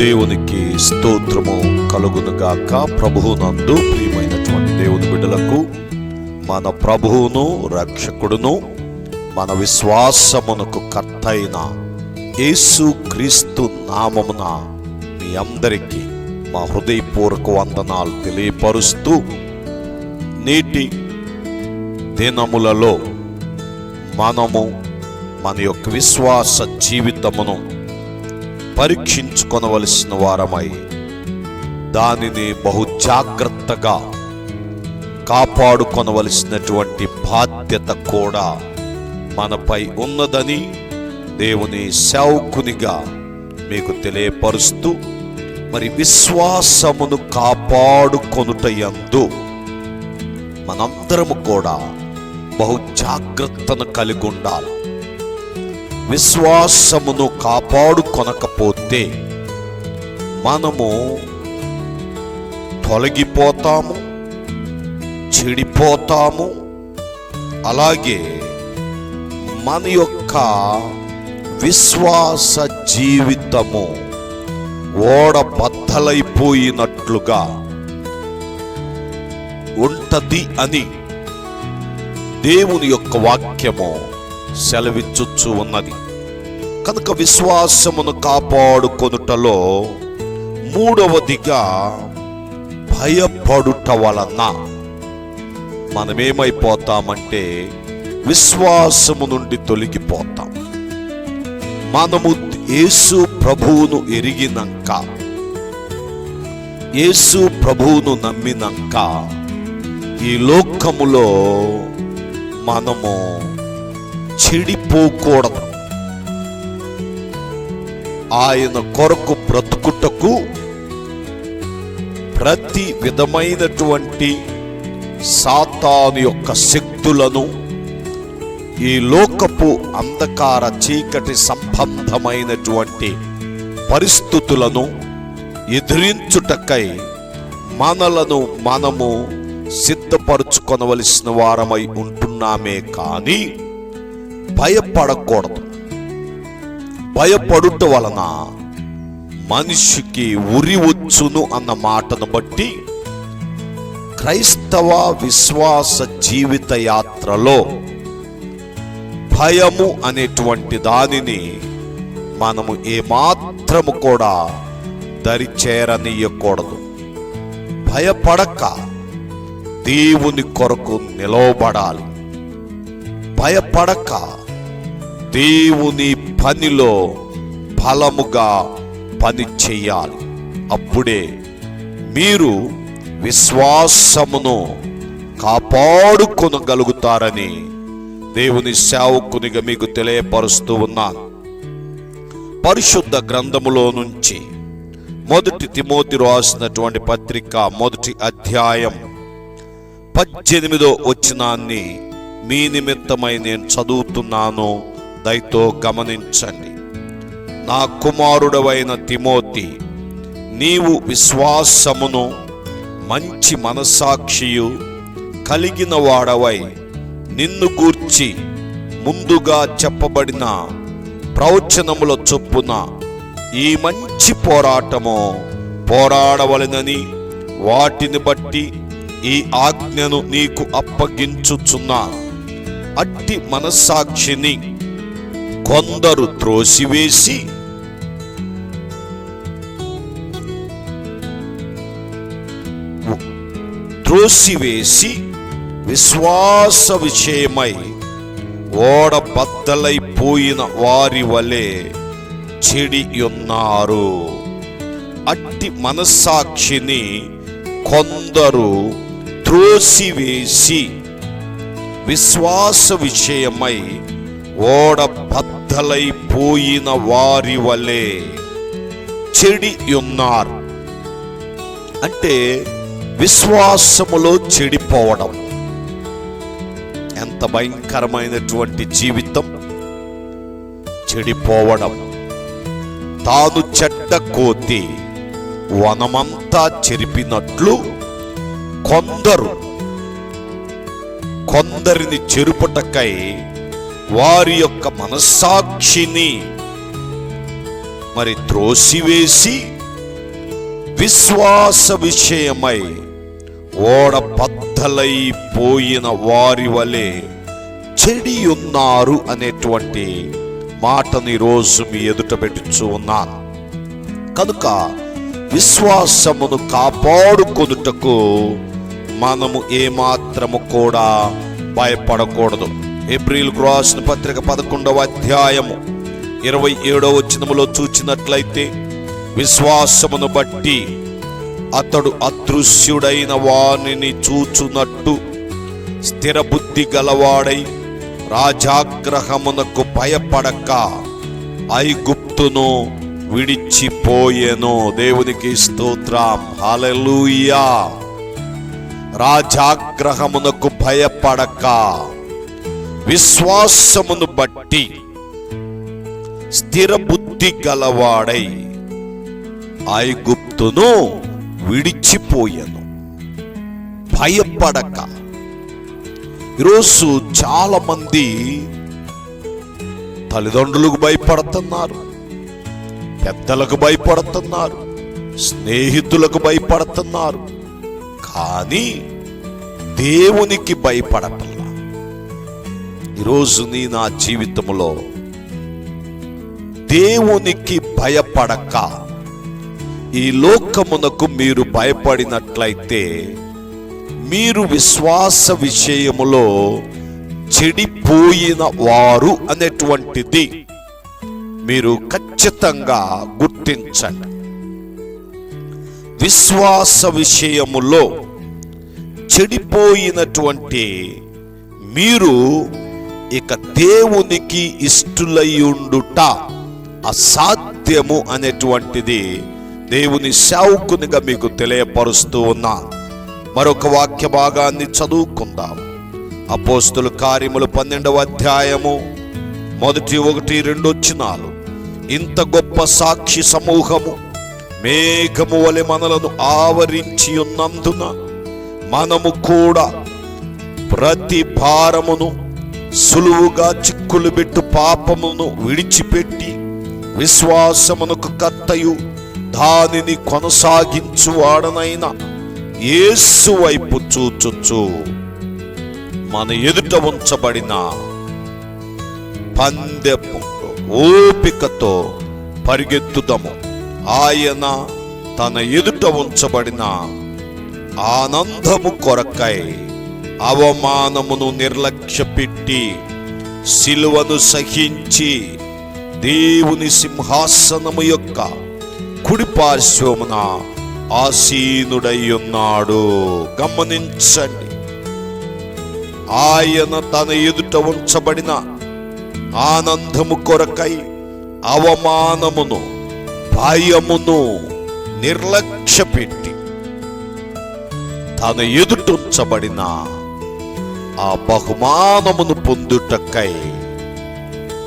దేవునికి స్తోత్రము కలుగునుగాక ప్రభువునందు ప్రియమైనటువంటి దేవుని బిడ్డలకు మన ప్రభువును రక్షకుడును మన విశ్వాసమునకు కర్తైన యేసు క్రీస్తు నామమున మీ అందరికీ మా హృదయపూర్వక వందనాలు తెలియపరుస్తూ నేటి దినములలో మనము మన యొక్క విశ్వాస జీవితమును పరీక్షించుకొనవలసిన వారమై దానిని బహు జాగ్రత్తగా కాపాడుకొనవలసినటువంటి బాధ్యత కూడా మనపై ఉన్నదని దేవుని సేవకునిగా మీకు తెలియపరుస్తూ మరి విశ్వాసమును కాపాడుకొనుట ఎందు మనందరము కూడా బహు జాగ్రత్తను కలిగి ఉండాలి విశ్వాసమును కాపాడుకొనకపోతే మనము తొలగిపోతాము చెడిపోతాము. అలాగే మన యొక్క విశ్వాస జీవితము ఓడ బద్దలైపోయినట్లుగా ఉంటది అని దేవుని యొక్క వాక్యము సెలవిచ్చుచ్చు ఉన్నది. కనుక విశ్వాసమును కాపాడుకొనుటలో మూడవదిగా భయపడుట వలన మనమేమైపోతామంటే విశ్వాసము నుండి తొలగిపోతాం. మనము యేసు ప్రభువును ఎరిగినాక యేసు ప్రభువును నమ్మినాక ఈ లోకములో మనము చెడిపోకూడదు. ఆయన కొరకు బ్రతుకుటకు ప్రతి విధమైనటువంటి సాతాను యొక్క శక్తులను ఈ లోకపు అంధకార చీకటి సంబంధమైనటువంటి పరిస్థితులను ఎదిరించుటకై మనలను మనము సిద్ధపరుచుకొనవలసిన వారమై ఉంటున్నామే కానీ భయపడకూడదు భయపడుట వలన మనిషికి ఉరి వచ్చును అన్న మాటను బట్టి క్రైస్తవ విశ్వాస జీవిత యాత్రలో భయము అనేటువంటి దానిని మనము ఏమాత్రము కూడా దరిచేరనీయకూడదు భయపడక దేవుని కొరకు నిలవబడాలి భయపడక దేవుని పనిలో బలముగా పని చెయ్యాలి అప్పుడే మీరు విశ్వాసమును కాపాడుకొనగలుగుతారని దేవుని సేవకునిగా మీకు తెలియపరుస్తూ ఉన్నాను పరిశుద్ధ గ్రంథములో నుంచి మొదటి తిమోతి రాసినటువంటి పత్రిక మొదటి అధ్యాయం పద్దెనిమిదో వచ్చినాన్ని మీ నిమిత్తమై నేను చదువుతున్నాను. దయతో గమనించండి. నా కుమారుడవైన తిమోతి నీవు విశ్వాసమును మంచి మనసాక్షియు కలిగిన వాడవై నిన్ను గూర్చి ముందుగా చెప్పబడిన ప్రవచనముల చొప్పున ఈ మంచి పోరాటము పోరాడవలెనని వాటిని బట్టి ఈ ఆజ్ఞను నీకు అప్పగించుచున్నా అట్టి మనస్సాక్షిని కొందరు త్రోసివేసి త్రోసివేసి విశ్వాస విషయమై ఓడ బద్దలైపోయిన వారి వలె చెడియున్నారు. అట్టి మనస్సాక్షిని కొందరు త్రోసివేసి విశ్వాస విషయమై ఓడ బద్దలైపోయిన వారి వలె చెడి ఉన్నారు. అంటే విశ్వాసములో చెడిపోవడం. ఎంత భయంకరమైనటువంటి జీవితం. చెడిపోవడం. తాను చెడ్డ కోతి. వనమంతా చెరిపినట్లు కొందరు. కొందరిని చెరుపుటకై వారి యొక్క మనస్సాక్షిని మరి త్రోసివేసి విశ్వాస విషయమై ఓడ బద్దలైపోయిన వారి వలె చెడి ఉన్నారు అనేటువంటి మాటని రోజు మీ ఎదుట పెట్టుచూ ఉన్నాను. కనుక విశ్వాసమును కాపాడుకొనుటకు మనము ఏమాత్రము కూడా భయపడకూడదు. ఏప్రిల్ రాసిన పత్రిక పదకొండవ అధ్యాయము ఇరవై ఏడవ వచనములో చూచినట్లయితే విశ్వాసమును బట్టి అతడు అదృశ్యుడైన వానిని చూచునట్టు స్థిర బుద్ధి గలవాడై రాజాగ్రహమునకు భయపడక ఐగుప్తును విడిచిపోయేను. దేవునికి స్తోత్రం. హల్లెలూయా. రాజాగ్రహమునకు భయపడక విశ్వాసమును బట్టి స్థిర బుద్ధి గలవాడై ఐగుప్తును విడిచిపోయాను. భయపడక. ఈరోజు చాలా మంది తల్లిదండ్రులకు భయపడుతున్నారు పెద్దలకు భయపడుతున్నారు స్నేహితులకు భయపడుతున్నారు కానీ దేవునికి భయపడటల్లా ఈరోజు నీ నా జీవితంలో దేవునికి భయపడక. ఈ లోకమునకు మీరు భయపడినట్లయితే మీరు విశ్వాస విషయములో చెడిపోయిన వారు అనేటువంటిది మీరు ఖచ్చితంగా గుర్తించండి. విశ్వాస విషయములో చెడిపోయినటువంటి మీరు ఇక దేవునికి ఇష్టులయ్యుండుట అసాధ్యము అనేటువంటిది దేవుని సేవకునిగా మీకు తెలియపరుస్తూ ఉన్నా. మరొక వాక్య భాగాన్ని చదువుకుందాం. అపోస్తుల కార్యములు పన్నెండవ అధ్యాయము మొదటి ఒకటి రెండు వచ్చినాలు ఇంత గొప్ప సాక్షి సమూహము మేఘము వలె మనలను ఆవరించి ఉన్నందున మనము కూడా ప్రతి భారమును సులువుగా చిక్కులు పెట్టు పాపమును విడిచిపెట్టి విశ్వాసమునకు కత్తయు దానిని కొనసాగించువాడనైన యేసు వైపు చూచుచు. మన ఎదుట ఉంచబడిన పందెపు ఓపికతో పరిగెత్తుదము. ఆయన తన ఎదుట ఉంచబడిన ఆనందము కొరకై అవమానమును నిర్లక్ష్య పెట్టి సిలువను సహించి దేవుని సింహాసనము యొక్క కుడిపార్శ్వమున ఆసీనుడై ఉన్నాడు గమనించండి. ఆయన తన ఎదుట ఉంచబడిన ఆనందము కొరకై అవమానమును భయమును నిర్లక్ష్య పెట్టి తన ఎదుటుంచబడిన ఆ బహుమానమును పొందుటకై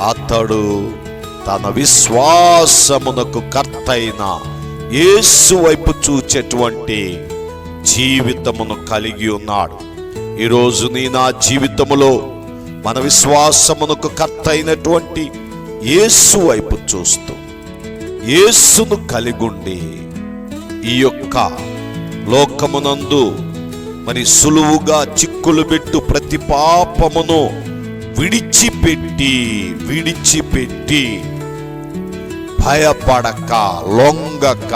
అతడు తన విశ్వాసమునకు కర్తైన యేసు వైపు చూచేటువంటి జీవితమును కలిగి ఉన్నాడు. ఈరోజు నీ నా జీవితములో మన విశ్వాసమునకు కర్త అయినటువంటి యేసు వైపు చూస్తూ యేసును కలిగుండి ఈ యొక్క లోకమునందు మరి సులువుగా చిక్కులు పెట్టు ప్రతి పాపమును విడిచిపెట్టి విడిచిపెట్టి. భయపడక లొంగక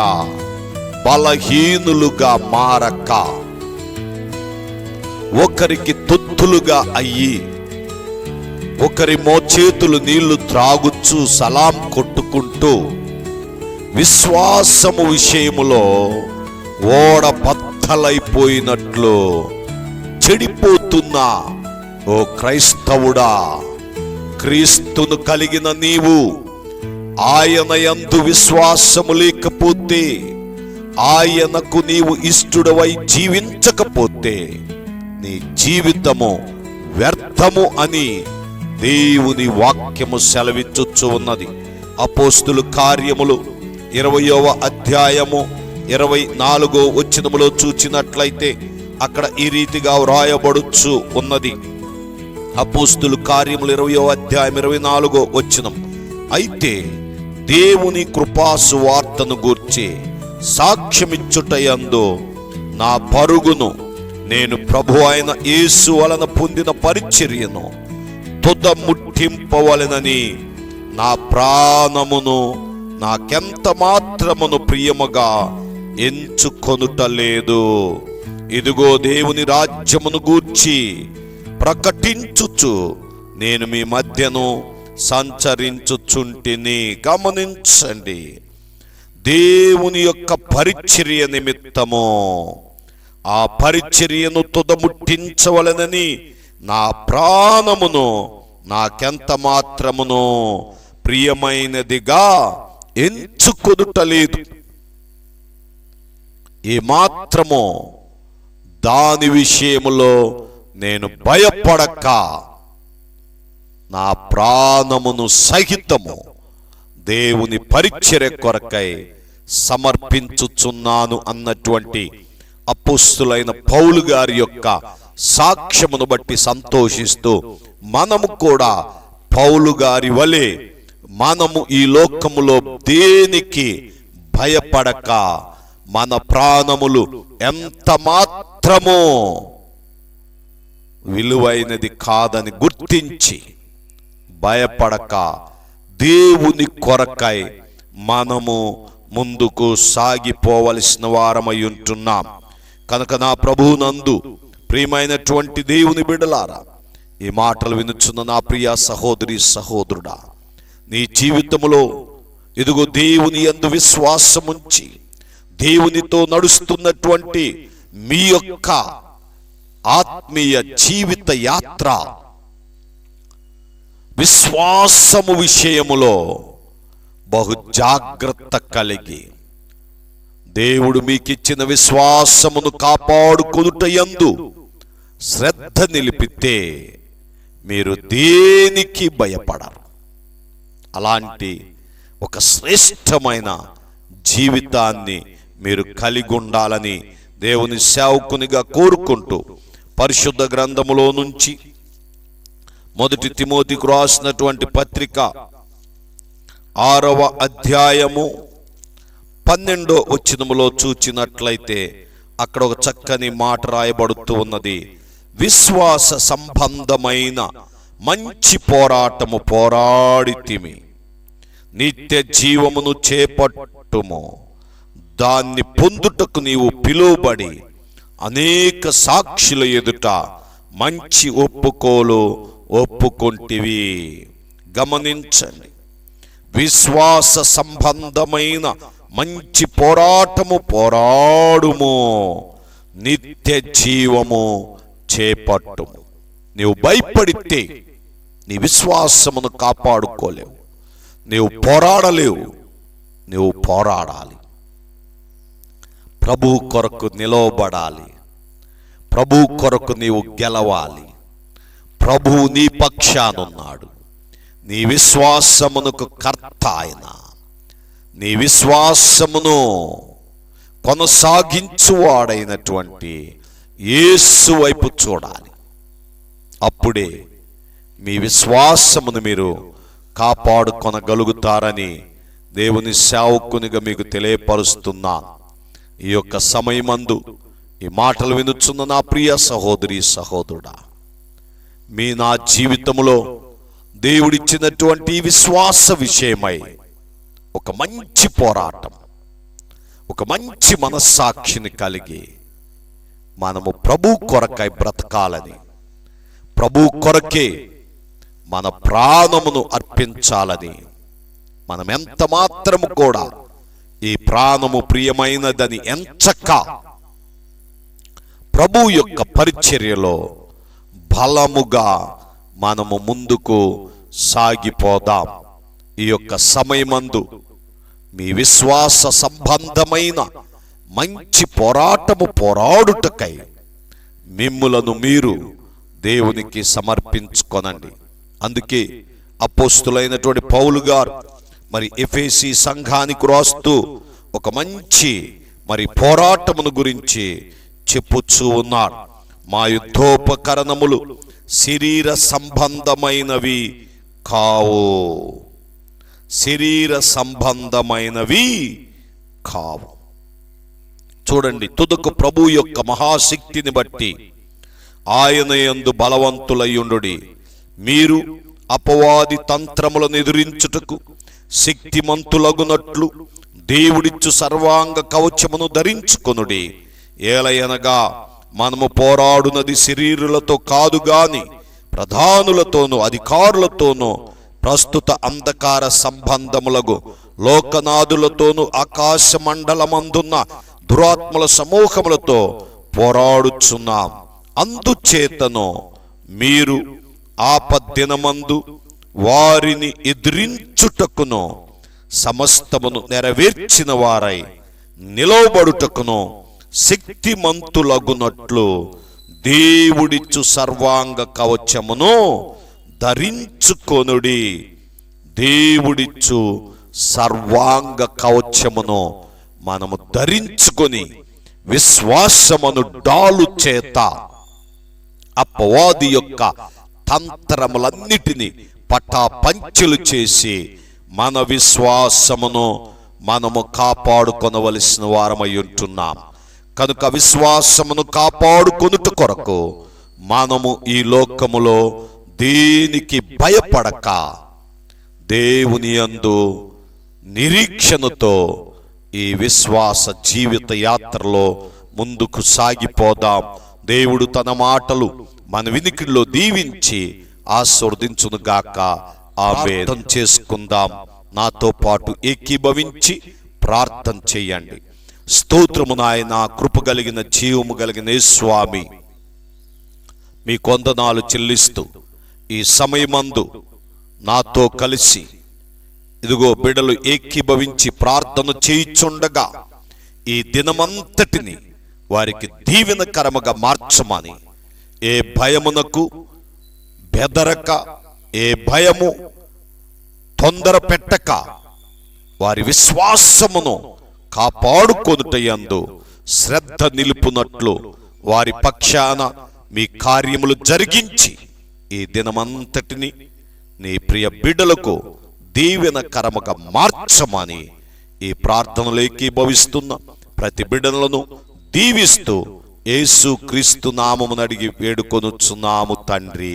బలహీనులుగా మారక. ఒకరికి తొత్తులుగా అయ్యి ఒకరి మోచేతులు నీళ్ళు త్రాగుచ్చు సలాం కొట్టుకుంటూ విశ్వాసము విషయములో ఓడ బద్దలైపోయినట్లు చెడిపోతున్న. ఓ క్రైస్తవుడా క్రీస్తును కలిగిన నీవు ఆయన యందు విశ్వాసము లేకపోతే ఆయనకు నీవు ఇష్టడవై జీవించకపోతే నీ జీవితము వ్యర్థము అని దేవుని వాక్యము సెలవిచ్చుచ్చు ఉన్నది. అపోస్తులు కార్యములు ఇరవయవ అధ్యాయము ఇరవై నాలుగో వచ్చినములో చూచినట్లయితే అక్కడ ఈ రీతిగా వ్రాయబడుచు ఉన్నది. అపోస్తులు కార్యములు ఇరవయో అధ్యాయం ఇరవై నాలుగో వచ్చినం అయితే దేవుని కృపాసు వార్తను గూర్చి సాక్ష్యమిచ్చుటయందు నా పరుగును నేను ప్రభు అయిన యేసు వలన పొందిన పరిచర్యను తుద ముట్టింపవలనని నా ప్రాణమును నాకెంత మాత్రమును ప్రియముగా ఎంచుకొనుట లేదు ఇదిగో దేవుని రాజ్యమును గూర్చి ప్రకటించుచు నేను మీ మధ్యను సంచరించుచుంటిని గమనించండి. దేవుని యొక్క పరిచర్య నిమిత్తము. ఆ పరిచర్యను తుదముట్టించవలనని నా ప్రాణమును నాకెంత మాత్రమును ప్రియమైనదిగా ఎంచుకొనుటలేదు. ఈ దాని విషయములో నేను భయపడక. నా ప్రాణమును సహితము దేవుని పరిచర్య కొరకై సమర్పించుచున్నాను అన్నటువంటి అపుస్తులైన పౌలు గారి యొక్క సాక్ష్యమును బట్టి సంతోషిస్తూ మనము కూడా పౌలు గారి వలె మనము ఈ లోకములో దేనికి భయపడక మన ప్రాణములు ఎంత మాత్రమో విలువైనది కాదని గుర్తించి భయపడక దేవుని కొరకై మనము ముందుకు సాగిపోవలసిన వారమై ఉంటున్నాం. కనుక నా ప్రభువునందు ప్రియమైనటువంటి దేవుని బిడలారా ఈ మాటలు వినుచున్న నా ప్రియ సహోదరి సహోదరుడా నీ జీవితములో ఇదిగో దేవుని యందు విశ్వాసముంచి దేవునితో నడుస్తున్నటువంటి మీ యొక్క ఆత్మీయ జీవిత యాత్ర. విశ్వాసము విషయములో బహు జాగ్రత్త కలిగి. దేవుడు మీకిచ్చిన విశ్వాసమును కాపాడుకొనుటయందు శ్రద్ధ నిలిపితే మీరు దేనికి భయపడరు. అలాంటి ఒక శ్రేష్టమైన జీవితాన్ని మీరు కలిగి ఉండాలని దేవుని సేవకునిగా కోరుకుంటూ పరిశుద్ధ గ్రంథములో నుంచి మొదటి తిమోతికి రాసినటువంటి పత్రిక ఆరవ అధ్యాయము పన్నెండో వచ్చినములో చూచినట్లయితే అక్కడ ఒక చక్కని మాట రాయబడుతూ ఉన్నది. విశ్వాస సంబంధమైన మంచి పోరాటము పోరాడితిమి. నిత్య జీవమును చేపట్టుము. దాన్ని పొందుటకు నీవు పిలువబడి అనేక సాక్షుల ఎదుట మంచి ఒప్పుకోలు ఒప్పుకొంటివి. గమనించండి. విశ్వాస సంబంధమైన మంచి పోరాటము పోరాడుము. నిత్య జీవము చేపట్టుము. నీవు భయపడితే నీ విశ్వాసమును కాపాడుకోలేవు. నీవు పోరాడలేవు. నీవు పోరాడాలి. ప్రభు కొరకు నిలవబడాలి. ప్రభు కొరకు నీవు గెలవాలి. ప్రభువు నీ పక్షానున్నాడు. నీ విశ్వాసమునకు కర్త ఆయన నీ విశ్వాసమును కొనసాగించువాడైనటువంటి యేసు వైపు చూడాలి. అప్పుడే మీ విశ్వాసమును మీరు కాపాడుకొనగలుగుతారని దేవుని సేవకునిగా మీకు తెలియపరుస్తున్నాను. ఈ యొక్క సమయమందు ఈ మాటలు వినుచున్న నా ప్రియ సహోదరి సహోదరుడా మీ నా జీవితంలో దేవుడిచ్చినటువంటి విశ్వాస విషయమై ఒక మంచి పోరాటం ఒక మంచి మనస్సాక్షిని కలిగి మనము ప్రభు కొరకై బ్రతకాలని ప్రభు కొరకే మన ప్రాణమును అర్పించాలని మనం ఎంత మాత్రము కూడా ఈ ప్రాణము ప్రియమైనదని ఎంచక్క ప్రభు యొక్క పరిచర్యలో బలముగా మనము ముందుకు సాగిపోదాం. ఈ యొక్క సమయమందు మీ విశ్వాస సంబంధమైన మంచి పోరాటము పోరాడుటకై మిమ్ములను మీరు దేవునికి సమర్పించుకొనండి. అందుకే అపోస్తులైనటువంటి పౌలు గారు మరి ఎఫేసి సంఘానికి రాస్తూ ఒక మంచి మరి పోరాటమును గురించి చెప్పుచ్చు ఉన్నాడు. మా యుద్ధోపకరణములు శరీర సంబంధమైనవి కావు. శరీర సంబంధమైనవి కావు. చూడండి తుదకు ప్రభు యొక్క మహాశక్తిని బట్టి ఆయన యందు బలవంతులయ్యుండు మీరు అపవాది తంత్రములను ఎదురించుటకు శక్తిమంతులగునట్లు దేవుడిచ్చు సర్వాంగ కవచమును ధరించుకొనుడి. ఏలయనగా మనము పోరాడునది శరీరులతో కాదు గాని ప్రధానులతోనూ అధికారులతోనూ ప్రస్తుత అంధకార సంబంధములకు లోకనాదులతోనూ ఆకాశ మండలమందున్న దురాత్మల సమూహములతో పోరాడుచున్నాం. అందుచేతను మీరు ఆపద్దినమందు వారిని ఎదిరించుటకును సమస్తమును నెరవేర్చిన వారై నిలవబడుటకును శక్తిమంతులగునట్లు దేవుడిచ్చు సర్వాంగ కవచమును ధరించుకొనుడి. దేవుడిచ్చు సర్వాంగ కవచమును మనము ధరించుకొని విశ్వాసమును డాలు చేత అపవాది యొక్క తంత్రములన్నిటినీ పటాపంచులు చేసి మన విశ్వాసమును మనము కాపాడుకొనవలసిన వారమై ఉంటున్నాం. కనుక విశ్వాసమును కాపాడుకొనుట కొరకు మనము ఈ లోకములో దేనికి భయపడక దేవుని యందు నిరీక్షణతో ఈ విశ్వాస జీవిత యాత్రలో ముందుకు సాగిపోదాం. దేవుడు తన మాటలు మన వినికిడిలో దీవించి ఆస్వర్దించును గాక ఆవేదం చేసుకుందాం. నాతో పాటు ఏకీభవించి ప్రార్థన చేయండి. స్తోత్రము నాయన కృప కలిగిన జీవము కలిగిన స్వామి మీ కొందనాలు చెల్లిస్తూ ఈ సమయమందు నాతో కలిసి ఇదిగో బిడలు ఏకీభవించి ప్రార్థన చేయుచుండగా ఈ దినమంతటిని వారికి దీవెనకరముగా మార్చమని ఏ భయమునకు బెదరక ఏ భయము తొందర పెట్టక వారి విశ్వాసమును కాపాడుకొనుటయందు శ్రద్ధ నిలుపునట్లు వారి పక్షాన మీ కార్యములు జరిగించి ఈ దినమంతటిని నీ ప్రియ బిడ్డలకు దీవెనకరముగా మార్చమని ఈ ప్రార్థనలోకి భవిస్తున్న ప్రతి బిడ్డలను దీవిస్తూ యేసు క్రీస్తు నామమునడిగి వేడుకొనుచున్నాము తండ్రి.